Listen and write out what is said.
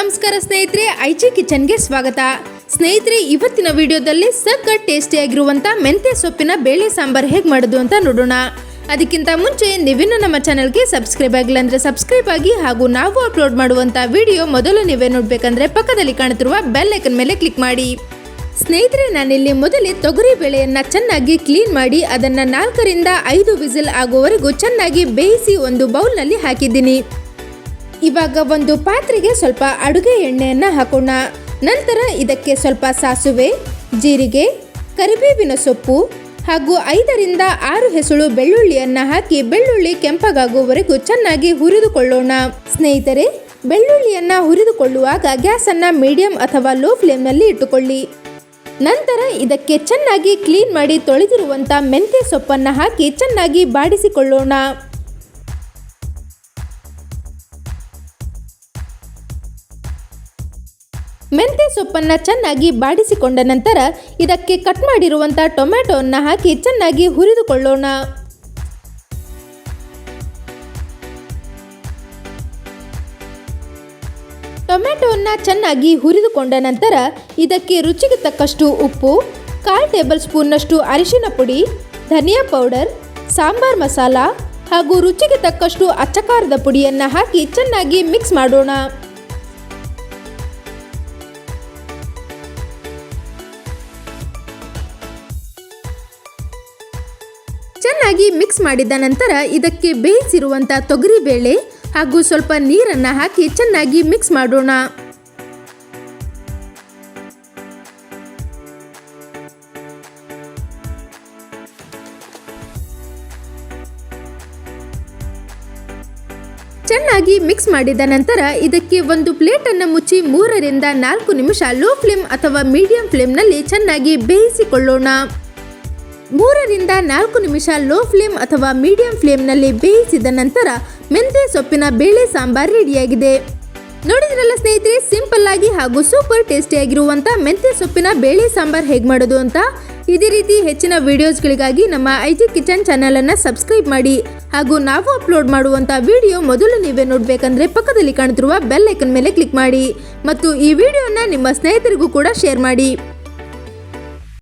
ಸ್ನೇಹಿತರೆ, ಐಜಿ ಕಿಚನ್ಗೆ ಸ್ವಾಗತ. ಸ್ನೇಹಿತರೆ, ಇವತ್ತಿನ ವಿಡಿಯೋದಲ್ಲಿ ಸಖತ್ ಟೇಸ್ಟಿಯಾಗಿರುವಂಥ ಮೆಂತ್ಯ ಸೊಪ್ಪಿನ ಬೇಳೆ ಸಾಂಬಾರ್ ಹೇಗೆ ಮಾಡೋದು ಅಂತ ನೋಡೋಣ. ಅದಕ್ಕಿಂತ ಮುಂಚೆ ನೀವಿನ್ನು ನಮ್ಮ ಚಾನಲ್ಗೆ ಸಬ್ಸ್ಕ್ರೈಬ್ ಆಗಿಲ್ಲ ಅಂದರೆ ಸಬ್ಸ್ಕ್ರೈಬ್ ಆಗಿ ಹಾಗೂ ನಾವು ಅಪ್ಲೋಡ್ ಮಾಡುವಂಥ ವಿಡಿಯೋ ಮೊದಲು ನೀವೇ ನೋಡಬೇಕಂದ್ರೆ ಪಕ್ಕದಲ್ಲಿ ಕಾಣುತ್ತಿರುವ ಬೆಲ್ ಐಕನ್ ಮೇಲೆ ಕ್ಲಿಕ್ ಮಾಡಿ. ಸ್ನೇಹಿತರೆ, ನಾನಿಲ್ಲಿ ಮೊದಲೇ ತೊಗರಿ ಬೇಳೆಯನ್ನ ಚೆನ್ನಾಗಿ ಕ್ಲೀನ್ ಮಾಡಿ ಅದನ್ನ ನಾಲ್ಕರಿಂದ ಐದು ವಿಸಿಲ್ ಆಗುವವರೆಗೂ ಚೆನ್ನಾಗಿ ಬೇಯಿಸಿ ಒಂದು ಬೌಲ್ನಲ್ಲಿ ಹಾಕಿದ್ದೀನಿ. ಇವಾಗ ಒಂದು ಪಾತ್ರೆಗೆ ಸ್ವಲ್ಪ ಅಡುಗೆ ಎಣ್ಣೆಯನ್ನು ಹಾಕೋಣ. ನಂತರ ಇದಕ್ಕೆ ಸ್ವಲ್ಪ ಸಾಸುವೆ, ಜೀರಿಗೆ, ಕರಿಬೇವಿನ ಸೊಪ್ಪು ಹಾಗೂ ಐದರಿಂದ ಆರು ಹೆಸಳು ಬೆಳ್ಳುಳ್ಳಿಯನ್ನು ಹಾಕಿ ಬೆಳ್ಳುಳ್ಳಿ ಕೆಂಪಗಾಗುವವರೆಗೂ ಚೆನ್ನಾಗಿ ಹುರಿದುಕೊಳ್ಳೋಣ. ಸ್ನೇಹಿತರೆ, ಬೆಳ್ಳುಳ್ಳಿಯನ್ನು ಹುರಿದುಕೊಳ್ಳುವಾಗ ಗ್ಯಾಸನ್ನು ಮೀಡಿಯಂ ಅಥವಾ ಲೋ ಫ್ಲೇಮ್ನಲ್ಲಿ ಇಟ್ಟುಕೊಳ್ಳಿ. ನಂತರ ಇದಕ್ಕೆ ಚೆನ್ನಾಗಿ ಕ್ಲೀನ್ ಮಾಡಿ ತೊಳೆದಿರುವಂಥ ಮೆಂತ್ಯ ಸೊಪ್ಪನ್ನು ಹಾಕಿ ಚೆನ್ನಾಗಿ ಬಾಡಿಸಿಕೊಳ್ಳೋಣ. ಮೆಂತ್ಯ ಸೊಪ್ಪನ್ನು ಚೆನ್ನಾಗಿ ಬಾಡಿಸಿಕೊಂಡ ನಂತರ ಇದಕ್ಕೆ ಕಟ್ ಮಾಡಿರುವಂಥ ಟೊಮ್ಯಾಟೋವನ್ನು ಹಾಕಿ ಚೆನ್ನಾಗಿ ಹುರಿದುಕೊಳ್ಳೋಣ. ಟೊಮ್ಯಾಟೊವನ್ನು ಚೆನ್ನಾಗಿ ಹುರಿದುಕೊಂಡ ನಂತರ ಇದಕ್ಕೆ ರುಚಿಗೆ ತಕ್ಕಷ್ಟು ಉಪ್ಪು, ಕಾಲು ಟೇಬಲ್ ಸ್ಪೂನ್ನಷ್ಟು ಅರಿಶಿನ ಪುಡಿ, ಧನಿಯಾ ಪೌಡರ್, ಸಾಂಬಾರ್ ಮಸಾಲ ಹಾಗೂ ರುಚಿಗೆ ತಕ್ಕಷ್ಟು ಅಚ್ಚಕಾರದ ಪುಡಿಯನ್ನು ಹಾಕಿ ಚೆನ್ನಾಗಿ ಮಿಕ್ಸ್ ಮಾಡೋಣ. ಚೆನ್ನಾಗಿ ಮಿಕ್ಸ್ ಮಾಡಿದ ನಂತರ ಇದಕ್ಕೆ ಬೇಯಿಸಿರುವಂಥ ತೊಗರಿಬೇಳೆ ಹಾಗೂ ಸ್ವಲ್ಪ ನೀರನ್ನು ಹಾಕಿ ಚೆನ್ನಾಗಿ ಮಿಕ್ಸ್ ಮಾಡೋಣ. ಚೆನ್ನಾಗಿ ಮಿಕ್ಸ್ ಮಾಡಿದ ನಂತರ ಇದಕ್ಕೆ ಒಂದು ಪ್ಲೇಟನ್ನು ಮುಚ್ಚಿ ಮೂರರಿಂದ ನಾಲ್ಕು ನಿಮಿಷ ಲೋ ಫ್ಲೇಮ್ ಅಥವಾ ಮೀಡಿಯಂ ಫ್ಲೇಮ್ನಲ್ಲಿ ಚೆನ್ನಾಗಿ ಬೇಯಿಸಿಕೊಳ್ಳೋಣ. ಮೂರರಿಂದ ನಾಲ್ಕು ನಿಮಿಷ ಲೋ ಫ್ಲೇಮ್ ಅಥವಾ ಮೀಡಿಯಂ ಫ್ಲೇಮ್ನಲ್ಲಿ ಬೇಯಿಸಿದ ನಂತರ ಮೆಂತ್ಯ ಸೊಪ್ಪಿನ ಬೇಳೆ ಸಾಂಬಾರ್ ರೆಡಿಯಾಗಿದೆ. ನೋಡಿದ್ರಲ್ಲ ಸ್ನೇಹಿತರೆ, ಸಿಂಪಲ್ ಆಗಿ ಹಾಗೂ ಸೂಪರ್ ಟೇಸ್ಟಿಯಾಗಿರುವಂಥ ಮೆಂತ್ಯ ಸೊಪ್ಪಿನ ಬೇಳೆ ಸಾಂಬಾರ್ ಹೇಗೆ ಮಾಡೋದು ಅಂತ ಇದೇ ರೀತಿ ಹೆಚ್ಚಿನ ವಿಡಿಯೋಸ್ಗಳಿಗಾಗಿ ನಮ್ಮ ಐಜಿ ಕಿಚನ್ ಚಾನಲನ್ನು ಸಬ್ಸ್ಕ್ರೈಬ್ ಮಾಡಿ ಹಾಗೂ ನಾವು ಅಪ್ಲೋಡ್ ಮಾಡುವಂಥ ವಿಡಿಯೋ ಮೊದಲು ನೀವೇ ನೋಡಬೇಕಂದ್ರೆ ಪಕ್ಕದಲ್ಲಿ ಕಾಣುತ್ತಿರುವ ಬೆಲ್ ಐಕನ್ ಮೇಲೆ ಕ್ಲಿಕ್ ಮಾಡಿ ಮತ್ತು ಈ ವಿಡಿಯೋನ ನಿಮ್ಮ ಸ್ನೇಹಿತರಿಗೂ ಕೂಡ ಶೇರ್ ಮಾಡಿ.